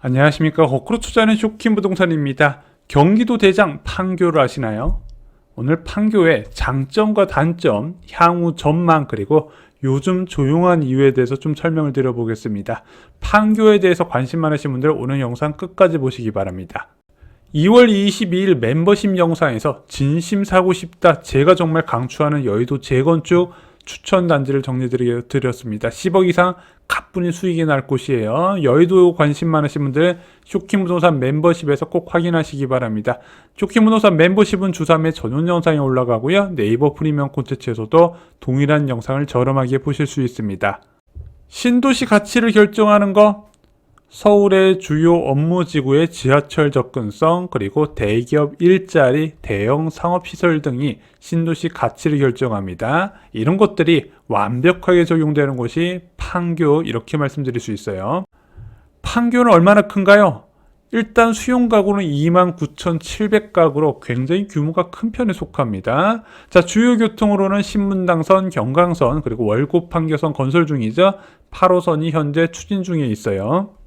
안녕하십니까. 거꾸로 투자하는 쇼킹 부동산입니다. 경기도 대장 판교를 아시나요? 오늘 판교의 장점과 단점, 향후 전망, 그리고 요즘 조용한 이유에 대해서 좀 설명을 드려보겠습니다. 판교에 대해서 관심 많으신 분들 오늘 영상 끝까지 보시기 바랍니다. 2월 22일 멤버십 영상에서 진심 사고 싶다. 제가 정말 강추하는 여의도 재건축 추천 단지를 정리드렸습니다. 10억 이상 가뿐히 수익이 날 곳이에요. 여의도 관심 많으신 분들 쇼킹 부동산 멤버십에서 꼭 확인하시기 바랍니다. 쇼킹 부동산 멤버십은 주삼의 전용 영상이 올라가고요. 네이버 프리미엄 콘텐츠에서도 동일한 영상을 저렴하게 보실 수 있습니다. 신도시 가치를 결정하는 거 서울의 주요 업무 지구의 지하철 접근성 그리고 대기업 일자리, 대형 상업시설 등이 신도시 가치를 결정합니다. 이런 것들이 완벽하게 적용되는 곳이 판교 이렇게 말씀드릴 수 있어요. 판교는 얼마나 큰가요? 일단 수용 가구는 29,700가구로 굉장히 규모가 큰 편에 속합니다. 자, 주요 교통으로는 신문당선, 경강선, 그리고 월곡 판교선 건설 중이죠. 8호선이 현재 추진 중에 있어요.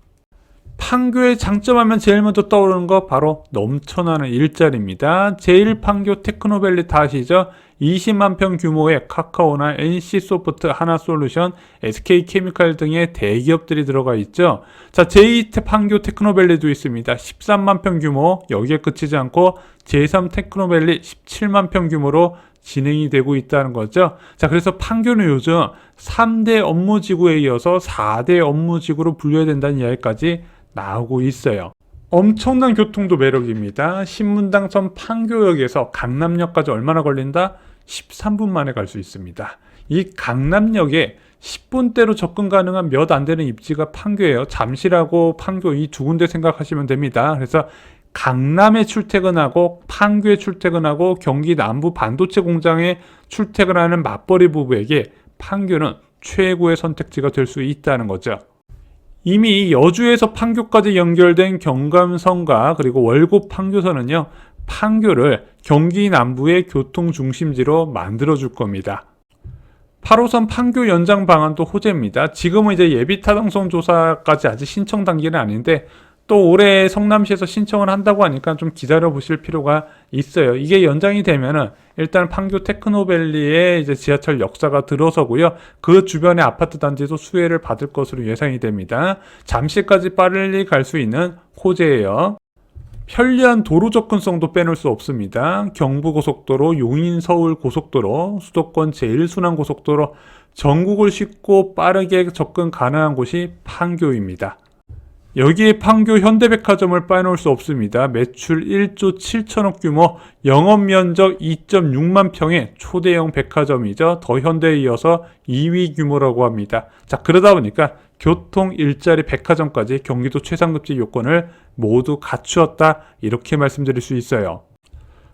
판교의 장점하면 제일 먼저 떠오르는 거 바로 넘쳐나는 일자리입니다. 제1판교 테크노밸리 다 아시죠? 20만 평 규모의 카카오나 NC소프트, 하나솔루션, SK케미칼 등의 대기업들이 들어가 있죠. 자, 제2판교 테크노밸리도 있습니다. 13만 평 규모, 여기에 그치지 않고 제3 테크노밸리 17만 평 규모로 진행이 되고 있다는 거죠. 자, 그래서 판교는 요즘 3대 업무지구에 이어서 4대 업무지구로 분류해야 된다는 이야기까지 나오고 있어요. 엄청난 교통도 매력입니다. 신문당선 판교역에서 강남역까지 얼마나 걸린다? 13분 만에 갈 수 있습니다. 이 강남역에 10분대로 접근 가능한 몇 안 되는 입지가 판교예요. 잠실하고 판교 이 두 군데 생각하시면 됩니다. 그래서 강남에 출퇴근하고 판교에 출퇴근하고 경기 남부 반도체 공장에 출퇴근하는 맞벌이 부부에게 판교는 최고의 선택지가 될 수 있다는 거죠. 이미 여주에서 판교까지 연결된 경감선과 그리고 월곡 판교선은요, 판교를 경기 남부의 교통 중심지로 만들어 줄 겁니다. 8호선 판교 연장 방안도 호재입니다. 지금은 이제 예비 타당성 조사까지 아직 신청 단계는 아닌데 또 올해 성남시에서 신청을 한다고 하니까 좀 기다려 보실 필요가 있어요. 이게 연장이 되면은 일단 판교 테크노밸리에 이제 지하철 역사가 들어서고요. 그 주변의 아파트 단지도 수혜를 받을 것으로 예상이 됩니다. 잠시까지 빨리 갈 수 있는 호재예요. 편리한 도로 접근성도 빼놓을 수 없습니다. 경부고속도로, 용인-서울-고속도로, 수도권 제1순환고속도로, 전국을 쉽고 빠르게 접근 가능한 곳이 판교입니다. 여기에 판교 현대백화점을 빠놓을 수 없습니다. 매출 1조 7천억 규모, 영업 면적 2.6만 평의 초대형 백화점이죠. 더 현대에 이어서 2위 규모라고 합니다. 자, 그러다 보니까 교통, 일자리, 백화점까지 경기도 최상급지 요건을 모두 갖추었다. 이렇게 말씀드릴 수 있어요.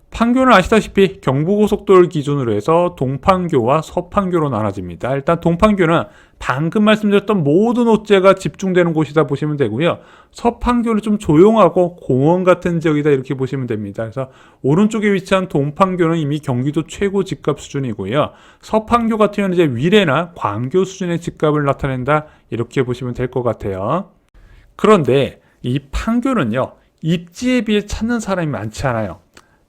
판교는 아시다시피 경부고속도를 기준으로 해서 동판교와 서판교로 나눠집니다. 일단 동판교는 방금 말씀드렸던 모든 호재가 집중되는 곳이다 보시면 되고요. 서판교는 좀 조용하고 공원 같은 지역이다 이렇게 보시면 됩니다. 그래서 오른쪽에 위치한 동판교는 이미 경기도 최고 집값 수준이고요. 서판교 같은 경우는 이제 위례나 광교 수준의 집값을 나타낸다 이렇게 보시면 될 것 같아요. 그런데 이 판교는요. 입지에 비해 찾는 사람이 많지 않아요.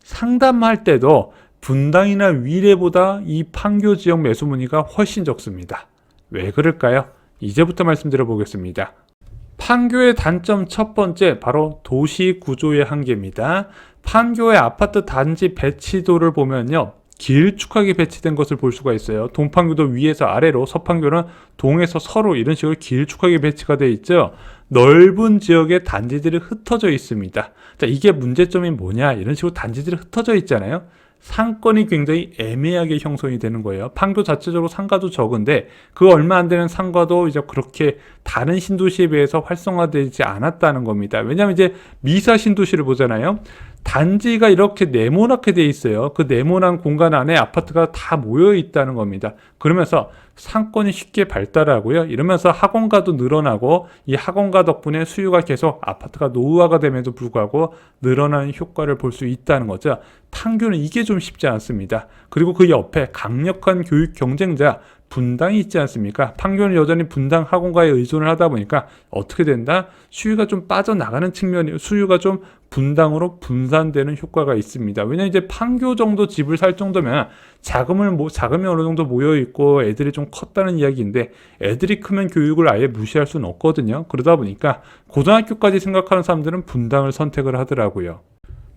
상담할 때도 분당이나 위례보다 이 판교 지역 매수 문의가 훨씬 적습니다. 왜 그럴까요? 이제부터 말씀드려 보겠습니다. 판교의 단점 첫 번째 바로 도시 구조의 한계입니다. 판교의 아파트 단지 배치도를 보면요. 길쭉하게 배치된 것을 볼 수가 있어요. 동판교도 위에서 아래로, 서판교는 동에서 서로 이런 식으로 길쭉하게 배치가 되어 있죠. 넓은 지역에 단지들이 흩어져 있습니다. 자, 이게 문제점이 뭐냐? 이런 식으로 단지들이 흩어져 있잖아요. 상권이 굉장히 애매하게 형성이 되는 거예요. 판교 자체적으로 상가도 적은데 그 얼마 안 되는 상가도 이제 그렇게 다른 신도시에 비해서 활성화되지 않았다는 겁니다. 왜냐하면 이제 미사 신도시를 보잖아요. 단지가 이렇게 네모나게 돼 있어요. 그 네모난 공간 안에 아파트가 다 모여 있다는 겁니다. 그러면서 상권이 쉽게 발달하고요. 이러면서 학원가도 늘어나고 이 학원가 덕분에 수요가 계속 아파트가 노후화가 됨에도 불구하고 늘어나는 효과를 볼 수 있다는 거죠. 판교는 이게 좀 쉽지 않습니다. 그리고 그 옆에 강력한 교육 경쟁자 분당이 있지 않습니까? 판교는 여전히 분당 학원가에 의존을 하다 보니까 어떻게 된다? 수요가 좀 빠져나가는 측면이 수요가 좀 분당으로 분산되는 효과가 있습니다. 왜냐 이제 판교 정도 집을 살 정도면 자금을 뭐 자금이 어느 정도 모여 있고 애들이 좀 컸다는 이야기인데 애들이 크면 교육을 아예 무시할 수는 없거든요. 그러다 보니까 고등학교까지 생각하는 사람들은 분당을 선택을 하더라고요.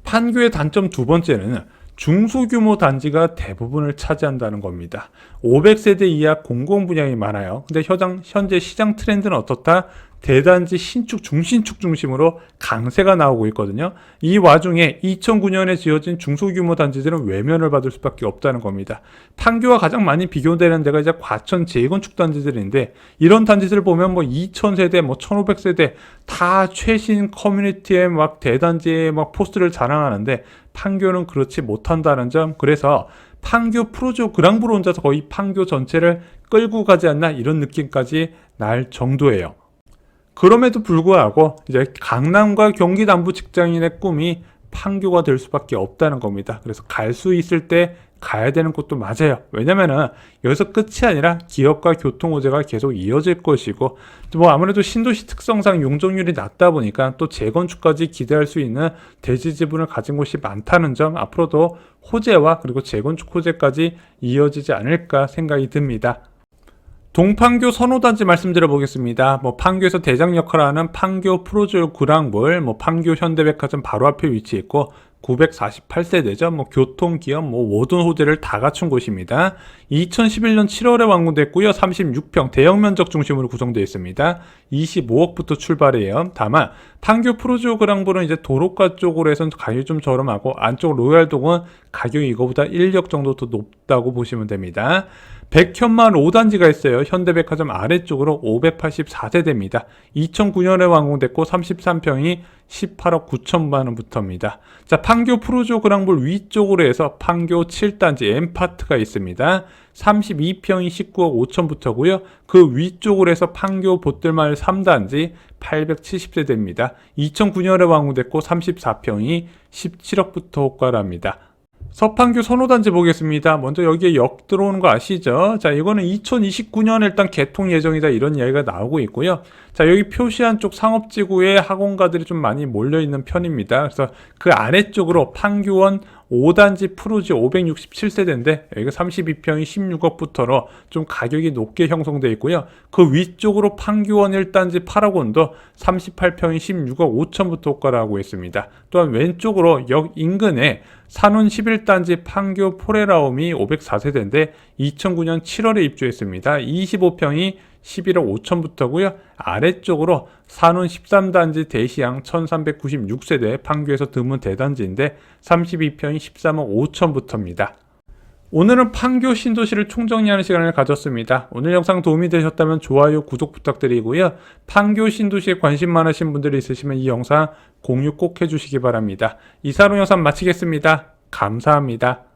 판교의 단점 두 번째는 중소규모 단지가 대부분을 차지한다는 겁니다. 500세대 이하 공공 분양이 많아요. 근데 현장, 현재 시장 트렌드는 어떻다? 대단지 신축, 중신축 중심으로 강세가 나오고 있거든요. 이 와중에 2009년에 지어진 중소규모 단지들은 외면을 받을 수밖에 없다는 겁니다. 판교와 가장 많이 비교되는 데가 이제 과천 재건축 단지들인데 이런 단지들을 보면 뭐 2000세대, 뭐 1500세대 다 최신 커뮤니티에 막 대단지에 막 포스를 자랑하는데 판교는 그렇지 못한다는 점. 그래서 판교 프로조 그랑브로 혼자서 거의 판교 전체를 끌고 가지 않나 이런 느낌까지 날 정도예요. 그럼에도 불구하고 이제 강남과 경기 남부 직장인의 꿈이 판교가 될 수밖에 없다는 겁니다. 그래서 갈 수 있을 때 가야 되는 곳도 맞아요. 왜냐면은 여기서 끝이 아니라 기업과 교통 호재가 계속 이어질 것이고 뭐 아무래도 신도시 특성상 용적률이 낮다 보니까 또 재건축까지 기대할 수 있는 대지 지분을 가진 곳이 많다는 점 앞으로도 호재와 그리고 재건축 호재까지 이어지지 않을까 생각이 듭니다. 동판교 선호단지 말씀드려 보겠습니다. 뭐 판교에서 대장 역할을 하는 판교 프로조 구랑볼, 뭐 판교 현대백화점 바로 앞에 위치해 있고 948세대죠. 뭐 교통, 기업, 뭐 모든 호재를 다 갖춘 곳입니다. 2011년 7월에 완공됐고요. 36평 대형 면적 중심으로 구성되어 있습니다. 25억부터 출발해요. 다만 판교 프로조 그랑볼은 이제 도로가 쪽으로 해서 가격이 좀 저렴하고 안쪽 로얄동은 가격이 이거보다 1력 정도 더 높다고 보시면 됩니다. 백현만 5단지가 있어요. 현대백화점 아래쪽으로 584세대입니다. 2009년에 완공됐고 33평이 18억 9천만 원부터입니다. 자, 판교 프로조 그랑볼 위쪽으로 해서 판교 7단지 M파트가 있습니다. 32평이 19억 5천부터고요. 그 위쪽으로 해서 판교 보뜰마을 3단지 870세대입니다. 2009년에 완공됐고 34평이 17억부터 호가랍니다. 서판교 선호단지 보겠습니다. 먼저 여기에 역 들어오는 거 아시죠? 자, 이거는 2029년 일단 개통 예정이다 이런 이야기가 나오고 있고요. 자, 여기 표시한 쪽 상업지구에 학원가들이 좀 많이 몰려 있는 편입니다. 그래서 그 아래쪽으로 판교원 5단지 프루지 567세대인데 여기가 32평이 16억부터로 좀 가격이 높게 형성되어 있고요. 그 위쪽으로 판교원 1단지 8억원도 38평이 16억 5천부터 호가라고 있습니다. 또한 왼쪽으로 역 인근에 산운 11단지 판교 포레라움이 504세대인데 2009년 7월에 입주했습니다. 25평이 11억 5천부터고요. 아래쪽으로 산운 13단지 대시양 1396세대 판교에서 드문 대단지인데 32평이 13억 5천부터입니다. 오늘은 판교 신도시를 총정리하는 시간을 가졌습니다. 오늘 영상 도움이 되셨다면 좋아요, 구독 부탁드리고요. 판교 신도시에 관심 많으신 분들이 있으시면 이 영상 공유 꼭 해주시기 바랍니다. 이사로 영상 마치겠습니다. 감사합니다.